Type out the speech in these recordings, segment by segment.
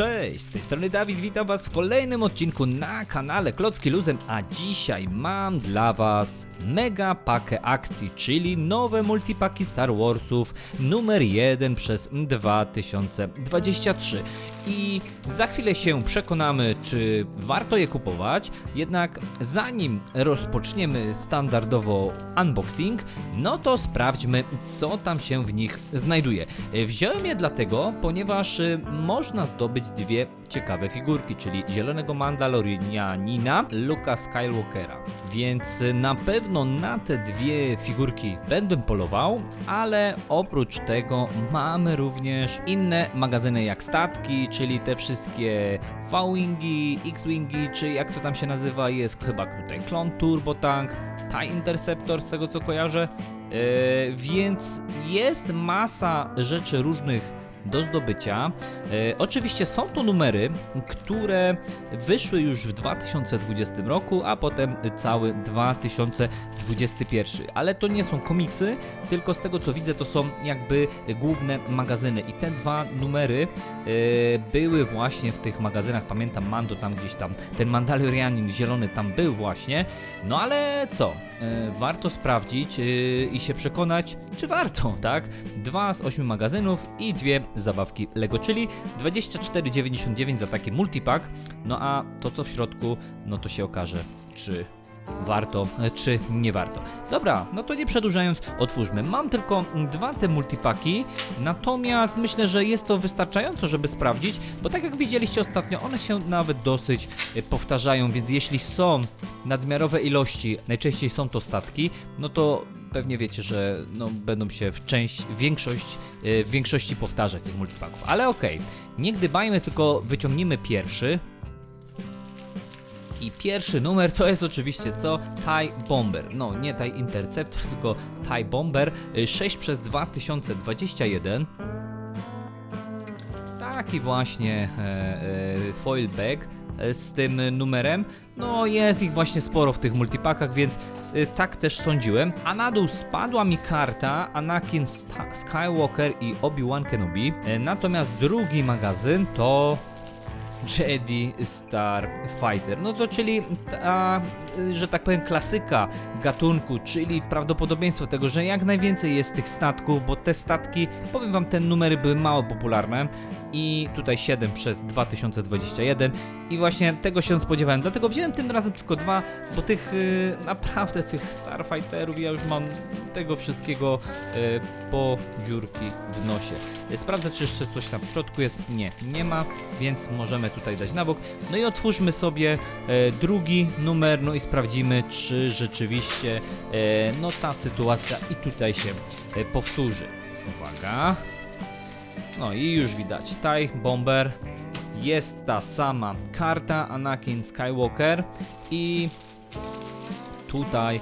Cześć, z tej strony Dawid, witam was w kolejnym odcinku na kanale Klocki Luzem, a dzisiaj mam dla was mega pakę akcji, czyli nowe multipaki Star Warsów numer 1 przez 2023 i za chwilę się przekonamy, czy warto je kupować, jednak zanim rozpoczniemy standardowo unboxing, no to sprawdźmy, co tam się w nich znajduje. Wziąłem je dlatego, ponieważ y, można zdobyć dwie ciekawe figurki, czyli zielonego Mandalorianina, Luka Skywalkera. Więc na pewno na te dwie figurki będę polował, ale oprócz tego mamy również inne magazyny jak statki, czyli te wszystkie V-Wingi, X-Wingi, czy jak to tam się nazywa, jest chyba tutaj Clone Turbo Tank, TIE Interceptor z tego co kojarzę, Yy, więc jest masa rzeczy różnych do zdobycia. E, oczywiście są to numery, które wyszły już w 2020 roku, a potem cały 2021. Ale to nie są komiksy, tylko z tego co widzę, to są jakby główne magazyny. I te dwa numery e, były właśnie w tych magazynach. Pamiętam Mando tam gdzieś tam, ten Mandalorianin zielony tam był właśnie. No ale co? E, warto sprawdzić i się przekonać, czy warto, tak? Dwa z ośmiu magazynów i dwie zabawki Lego, czyli 24,99 za taki multipack. No a to co w środku, no to się okaże, czy warto, e, czy nie warto. Dobra, no to nie przedłużając, otwórzmy. Mam tylko dwa te multipaki, natomiast myślę, że jest to wystarczająco, żeby sprawdzić, bo tak jak widzieliście ostatnio, one się nawet dosyć e, powtarzają, więc jeśli są nadmiarowe ilości, najczęściej są to statki, no to pewnie wiecie, że no, będą się w część, większość, e, w większości powtarzać tych multipaków. Ale okej, nie gdybajmy, tylko wyciągnijmy pierwszy. I pierwszy numer to jest oczywiście co? TIE Bomber. No, nie TIE Interceptor, tylko TIE Bomber y, 6 przez 2021. Taki właśnie e, e, foil bag e, z tym numerem. No jest ich właśnie sporo w tych multipakach, więc e, tak też sądziłem. A na dół spadła mi karta Anakin Skywalker i Obi-Wan Kenobi. E, natomiast drugi magazyn to Jedi Star Fighter. No to czyli ta, że tak powiem, klasyka gatunku, czyli prawdopodobieństwo tego, że jak najwięcej jest tych statków, bo te statki, powiem wam, te numery były mało popularne i tutaj 7 przez 2021 i właśnie tego się spodziewałem, dlatego wziąłem tym razem tylko dwa, bo tych y, naprawdę tych Starfighterów ja już mam tego wszystkiego y, po dziurki w nosie. Y, Sprawdzę, czy jeszcze coś tam w środku jest. Nie, nie ma, więc możemy tutaj dać na bok. No i otwórzmy sobie e, drugi numer, no i sprawdzimy, czy rzeczywiście e, no ta sytuacja i tutaj się e, powtórzy. Uwaga. No i już widać, TIE Bomber jest ta sama karta Anakin Skywalker i tutaj e,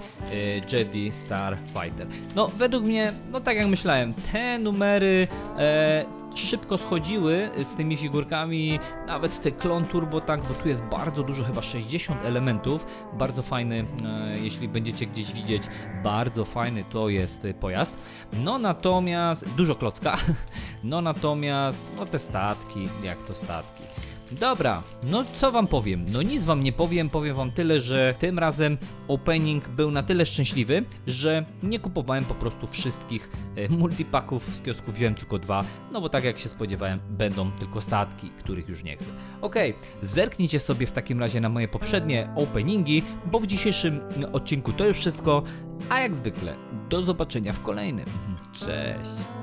Jedi Starfighter. No, według mnie, no tak jak myślałem, te numery e, szybko schodziły z tymi figurkami, nawet te Clone Turbo Tank, bo tu jest bardzo dużo, chyba 60 elementów, bardzo fajny, e, jeśli będziecie gdzieś widzieć, bardzo fajny to jest e, pojazd. No natomiast, dużo klocka, no natomiast, no te statki, jak to statki. Dobra, no co wam powiem? No nic wam nie powiem, powiem wam tyle, że tym razem opening był na tyle szczęśliwy, że nie kupowałem po prostu wszystkich e, multipaków z kiosku, wziąłem tylko dwa, no bo tak jak się spodziewałem, będą tylko statki, których już nie chcę. Okej, zerknijcie sobie w takim razie na moje poprzednie openingi, bo w dzisiejszym odcinku to już wszystko, a jak zwykle, do zobaczenia w kolejnym. Cześć!